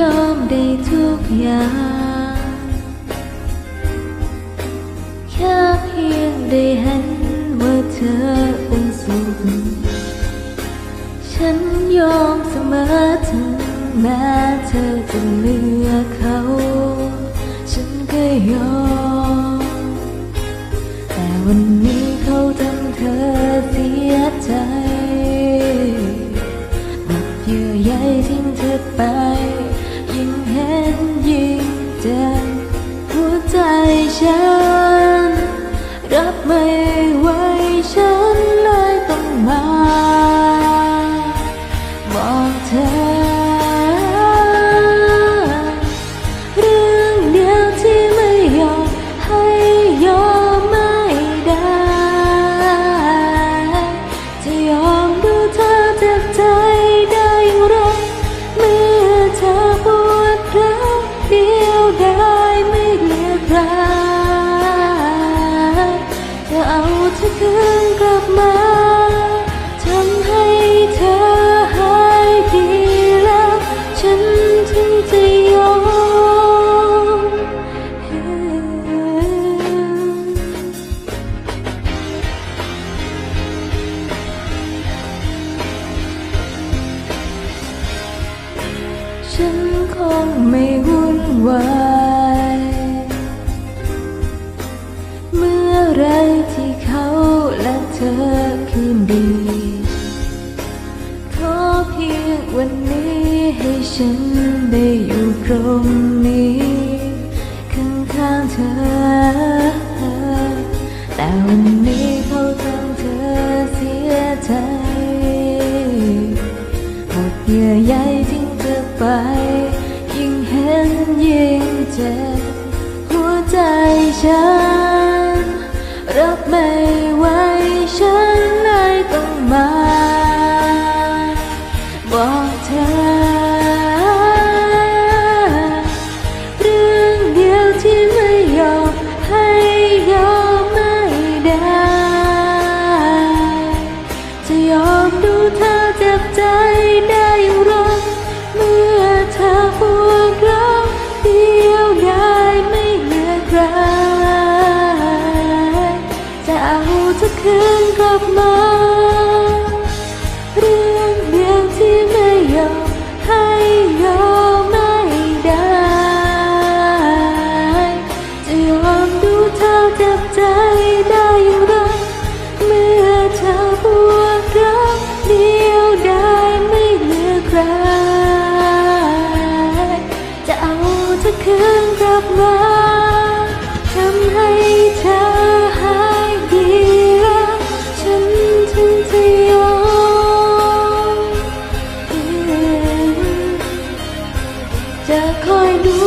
ยอมได้ทุกอย่าง แค่เพียงได้เห็นว่าเธอเป็นสุข ฉันยอมเสมอถึงแม้เธอจะเลือกเขา ฉันก็ยอม แต่วันนี้เขาทำเธอเสียใจหมดเยื่อใยทิ้งเธอไป ยิ่งเห็นยิ่งเจ็บหัวใจฉัน รับไม่ไหวฉันเลยต้องมา ฉันคงไม่วุ่นวายเมื่อไรที่เขาและเธอคืนดี ขอเพียงวันนี้ให้ฉันได้อยู่ตรงนี้ข้างๆเธอ แต่วันนี้เขาทำเธอเสียใจหมดเยื่อใยทิ้งเธอ ไป ยิ่งเห็นยิ่งเจ็บหัวใจฉันรับไม่ กลับมา เรื่องเดียที่ไม่ยอมให้ยอมไม่ได้ จะยอมดูเธอจ็บใจได้อย่างเมื่อเธอปวดร้าเดียวได้ไม่เหลือใคร จะเอาเธอคืนกลับมา 的快乐